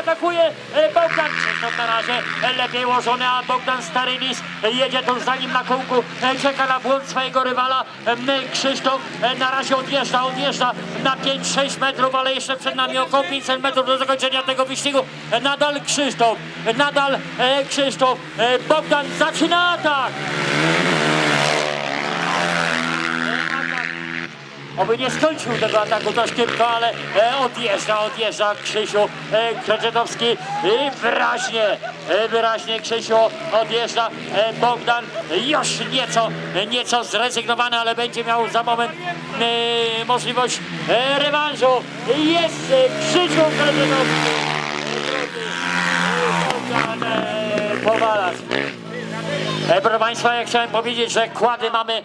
atakuje e, Bogdan. Krzysztof na razie e, lepiej ułożony, a Bogdan Stary Lis e, jedzie tuż za nim na kółku. E, Czeka na błąd swojego rywala. Krzysztof na razie odjeżdża, odjeżdża na 5-6 metrów, ale jeszcze przed nami około 500 metrów do zakończenia tego wyścigu. Nadal Krzysztof, nadal Krzysztof. Bogdan zaczyna atak. Oby nie skończył tego ataku to szybko, ale e, odjeżdża, odjeżdża Krzysiu e, i wyraźnie, e, wyraźnie Krzysiu odjeżdża e, Bogdan już nieco, e, nieco zrezygnowany, ale będzie miał za moment e, możliwość e, rewanżu. Jest e, Krzysiu Kreczetowski. E, Bogdan e. E, proszę Państwa, ja chciałem powiedzieć, że kłady mamy